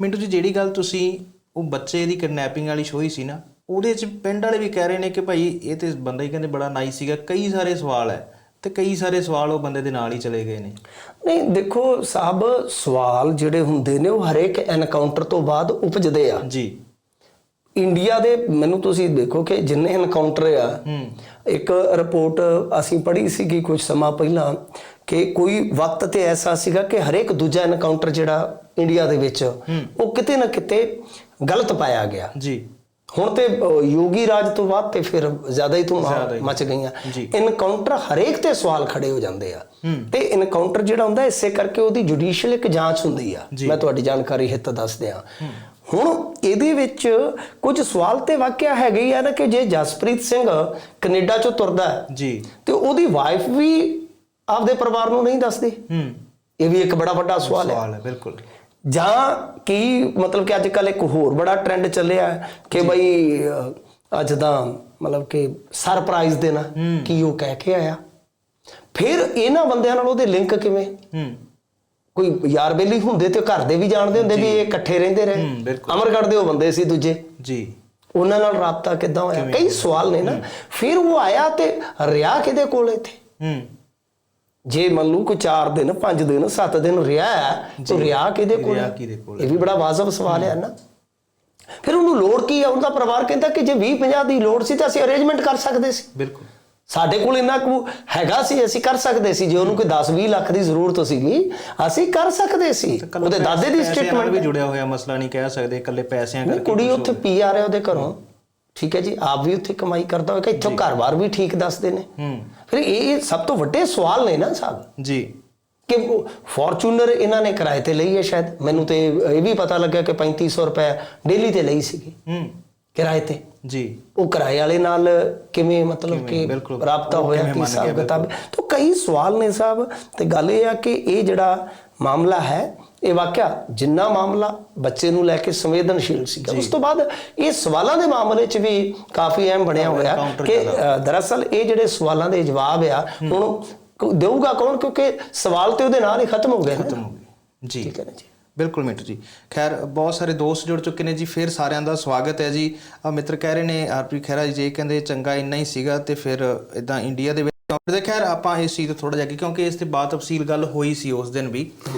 ਮਿੰਟੂ ਜੀ ਜਿਹੜੀ ਗੱਲ ਤੁਸੀਂ ਉਹ ਬੱਚੇ ਦੀ ਕਿਡਨੈਪਿੰਗ ਵਾਲੀ ਸ਼ੋਈ ਸੀ ਨਾ ਉਹਦੇ ਚ ਪਿੰਡ ਵਾਲੇ ਵੀ ਕਹਿ ਰਹੇ ਨੇ ਕਿ ਭਾਈ ਇਹ ਤੇ ਬੰਦਾ ਹੀ ਕਹਿੰਦੇ ਬੜਾ ਨਾਈਸ ਸੀਗਾ ਕਈ ਸਾਰੇ ਸਵਾਲ ਹੈ ਤੇ ਕਈ ਸਾਰੇ ਸਵਾਲ ਉਹ ਬੰਦੇ ਦੇ ਨਾਲ ਹੀ ਚਲੇ ਗਏ ਨੇ। ਨਹੀਂ ਦੇਖੋ ਸਾਹਿਬ ਸਵਾਲ ਜਿਹੜੇ ਹੁੰਦੇ ਨੇ ਉਹ ਹਰੇਕ ਐਨਕਾਊਂਟਰ ਤੋਂ ਬਾਅਦ ਉਪਜਦੇ ਆ। ਜੀ। ਇੰਡੀਆ ਦੇ ਮੈਨੂੰ ਤੁਸੀਂ ਦੇਖੋ ਕਿ ਜਿੰਨੇ ਐਨਕਾਊਂਟਰ ਆ ਇੱਕ ਰਿਪੋਰਟ ਅਸੀਂ ਪੜ੍ਹੀ ਸੀਗੀ ਕੁਝ ਸਮਾਂ ਪਹਿਲਾਂ ਕਿ ਕੋਈ ਵਕਤ ਤੇ ਐਸਾ ਸੀਗਾ ਕਿ ਹਰੇਕ ਦੂਜਾ ਐਨਕਾਊਂਟਰ ਜਿਹੜਾ ਇੰਡੀਆ ਦੇ ਵਿੱਚ ਉਹ ਕਿਤੇ ਨਾ ਕਿਤੇ ਗਲਤ ਪਾਇਆ ਗਿਆ। ਜੀ। ਹੁਣ ਤੇ ਯੋਗੀ ਰਾਜ ਤੋਂ ਬਾਅਦ ਤੇ ਫਿਰ ਜ਼ਿਆਦਾ ਹੀ। ਤੋਂ ਮਚ ਗਈਆਂ। ਇਨਕਾਊਂਟਰ ਹਰੇਕ ਤੇ ਸਵਾਲ ਖੜੇ ਹੋ ਜਾਂਦੇ ਆ। ਤੇ ਇਨਕਾਊਂਟਰ ਜਿਹੜਾ ਹੁੰਦਾ ਇਸੇ ਕਰਕੇ ਉਹਦੀ ਜੁਡੀਸ਼ੀਅਲ ਇੱਕ ਜਾਂਚ ਹੁੰਦੀ ਆ। ਮੈਂ ਤੁਹਾਡੀ ਜਾਣਕਾਰੀ ਹਿੱਤ ਦੱਸ ਦਿਆਂ ਹੁਣ ਇਹਦੇ ਵਿੱਚ ਕੁਝ ਸਵਾਲ ਤੇ ਵਾਕਿਆ ਹੈਗੇ ਆ ਨਾ ਕਿ ਜੇ ਜਸਪ੍ਰੀਤ ਸਿੰਘ ਕੈਨੇਡਾ ਚੋਂ ਤੁਰਦਾ ਜੀ। ਤੇ ਉਹਦੀ ਵਾਈਫ ਵੀ ਆਪਦੇ ਪਰਿਵਾਰ ਨੂੰ ਨਹੀਂ ਦੱਸਦੀ। ਹੂੰ। ਇਹ ਵੀ ਇੱਕ ਬੜਾ ਵੱਡਾ ਸਵਾਲ ਹੈ। ਸਵਾਲ ਹੈ ਬਿਲਕੁਲ। ਜਾਂ ਕੀ ਮਤਲਬ ਕਿ ਅੱਜ ਕੱਲ ਇੱਕ ਹੋਰ ਬੜਾ ਟ੍ਰੈਂਡ ਚੱਲਿਆ ਹੈ ਕਿ ਬਈ ਅੱਜ ਦਾ ਮਤਲਬ ਕਿ ਸਰਪ੍ਰਾਈਜ਼ ਦੇਣਾ ਕੀ ਉਹ ਕਹਿ ਕੇ ਆਇਆ। ਫਿਰ ਇਹਨਾਂ ਬੰਦਿਆਂ ਨਾਲ ਉਹਦੇ ਲਿੰਕ ਕਿਵੇਂ? ਹੂੰ। ਕੋਈ ਯਾਰ ਬੇਲੀ ਹੁੰਦੇ ਤੇ ਘਰ ਦੇ ਵੀ ਜਾਣਦੇ ਹੁੰਦੇ ਵੀ ਇਹ ਇਕੱਠੇ ਰਹਿੰਦੇ ਰਹੇ। ਅਮਰਗੜ੍ਹ ਦੇ ਉਹ ਬੰਦੇ ਸੀ ਦੂਜੇ। ਜੀ। ਉਹਨਾਂ ਨਾਲ ਰਾਬਤਾ ਕਿੱਦਾਂ ਹੋਇਆ? ਕਈ ਸਵਾਲ ਨੇ ਨਾ। ਫਿਰ ਉਹ ਆਇਆ ਤੇ ਰਿਆ ਕਿਹਦੇ ਕੋਲ ਇੱਥੇ? ਹੂੰ। ਜੇ ਮੰਨ ਲਓ ਕੋਈ 4 ਦਿਨ 5 ਦਿਨ 7 ਦਿਨ ਰਿਹਾ ਹੈ ਤਾਂ ਰਿਹਾ ਕਿਹਦੇ ਕੋਲ? ਇਹ ਵੀ ਬੜਾ ਵਾਜਬ ਸਵਾਲ ਹੈ ਨਾ। ਫਿਰ ਉਹਨੂੰ ਲੋੜ ਕੀ ਹੈ ਉਹਦਾ ਪਰਿਵਾਰ ਕਹਿੰਦਾ ਕਿ ਜੇ 20 50 ਦੀ ਲੋੜ ਸੀ ਤਾਂ ਅਸੀਂ ਅਰੇਂਜਮੈਂਟ ਕਰ ਸਕਦੇ ਸੀ। ਬਿਲਕੁਲ। ਸਾਡੇ ਕੋਲ ਇੰਨਾ ਕੁ ਹੈਗਾ ਸੀ ਅਸੀਂ ਕਰ ਸਕਦੇ ਸੀ। ਜੇ ਉਹਨੂੰ ਕੋਈ 10 20 ਲੱਖ ਦੀ ਜ਼ਰੂਰਤ ਸੀਗੀ ਅਸੀਂ ਕਰ ਸਕਦੇ ਸੀ। ਉਹਦੇ ਦਾਦੇ ਦੀ ਸਟੇਟਮੈਂਟ ਵੀ ਜੁੜਿਆ ਹੋਇਆ ਮਸਲਾ ਨਹੀਂ ਕਹਿ ਸਕਦੇ ਇਕੱਲੇ ਪੈਸਿਆਂ ਕਰਕੇ ਕੁੜੀ ਉੱਥੇ ਪੀ ਆ ਰਿਹਾ ਉਹਦੇ ਘਰੋਂ। ਠੀਕ ਹੈ ਜੀ ਆਪ ਵੀ ਉੱਥੇ ਕਮਾਈ ਕਰਦਾ ਹੋਵੇਗਾ ਇੱਥੋਂ ਘਰ-ਬਾਰ ਵੀ ਠੀਕ ਦੱਸਦੇ ਨੇ। ਹੂੰ। ਫਿਰ ਇਹ ਸਭ ਤੋਂ ਵੱਡੇ ਸਵਾਲ ਨੇ ਨਾ ਸਾਹਿਬ ਜੀ। ਕਿ ਫੋਰਚੂਨਰ ਇਹਨਾਂ ਨੇ ਕਿਰਾਏ ਤੇ ਲਈ ਹੈ ਸ਼ਾਇਦ। ਮੈਨੂੰ ਤੇ ਇਹ ਵੀ ਪਤਾ ਲੱਗਾ ਕਿ 3500 ਰੁਪਏ ਡੇਲੀ ਤੇ ਲਈ ਸੀਗੀ। ਹੂੰ। ਕਿਰਾਏ ਤੇ। ਜੀ। ਉਹ ਕਿਰਾਏ ਵਾਲੇ ਨਾਲ ਕਿਵੇਂ ਮਤਲਬ ਕਿ। ਰਾਬਤਾ ਹੋਇਆ ਕਿ ਹਿਸਾਬ ਕਿਤਾਬ। ਤਾਂ ਕਈ ਸਵਾਲ ਨੇ ਸਾਹਿਬ ਤੇ ਗੱਲ ਇਹ ਆ ਕਿ ਇਹ ਜਿਹੜਾ ਮਾਮਲਾ ਹੈ। ਇਹ ਵਾਕਿਆ ਜਿੰਨਾ ਮਾਮਲਾ ਬੱਚੇ ਨੂੰ ਲੈ ਕੇ ਸੰਵੇਦਨਸ਼ੀਲ ਸੀਗਾ ਉਸ ਤੋਂ ਬਾਅਦ ਇਹ ਸਵਾਲਾਂ ਦੇ ਮਾਮਲੇ 'ਚ ਵੀ ਕਾਫੀ ਅਹਿਮ ਬਣਿਆ ਹੋਇਆ ਕਿ ਦਰਅਸਲ ਇਹ ਜਿਹੜੇ ਸਵਾਲਾਂ ਦੇ ਜਵਾਬ ਆ ਹੁਣ ਦੇਊਗਾ ਕੌਣ? ਕਿਉਂਕਿ ਸਵਾਲ ਤੇ ਉਹਦੇ ਨਾਲ ਹੀ ਖਤਮ ਹੋ ਗਏ ਖਤਮ ਹੋ ਗਈ ਜੀ। ਠੀਕ ਹੈ ਜੀ। ਬਿਲਕੁਲ ਮਿੱਟੂ ਜੀ। ਖੈਰ ਬਹੁਤ ਸਾਰੇ ਦੋਸਤ ਜੁੜ ਚੁੱਕੇ ਨੇ ਜੀ। ਫਿਰ ਸਾਰਿਆਂ ਦਾ ਸਵਾਗਤ ਹੈ ਜੀ। ਆ ਮਿੱਤਰ ਕਹਿ ਰਹੇ ਨੇ ਹਰਪ੍ਰੀਤ ਖਹਿਰਾ ਜੀ ਕਹਿੰਦੇ ਚੰਗਾ ਇੰਨਾ ਹੀ ਸੀਗਾ ਤੇ ਫਿਰ ਇਦਾਂ ਇੰਡੀਆ ਦੇ ਵਿੱਚ ਦੇ ਖੈਰ ਆਪਾਂ ਇਸ ਚੀਜ਼ ਤੋਂ ਥੋੜਾ ਜਿਹਾ ਕਿਉਂਕਿ ਇਸ ਤੇ ਬਾਤ ਤਫਸੀਲ ਗੱਲ ਹੋਈ ਸੀ ਉਸ ਦਿਨ ਵੀ।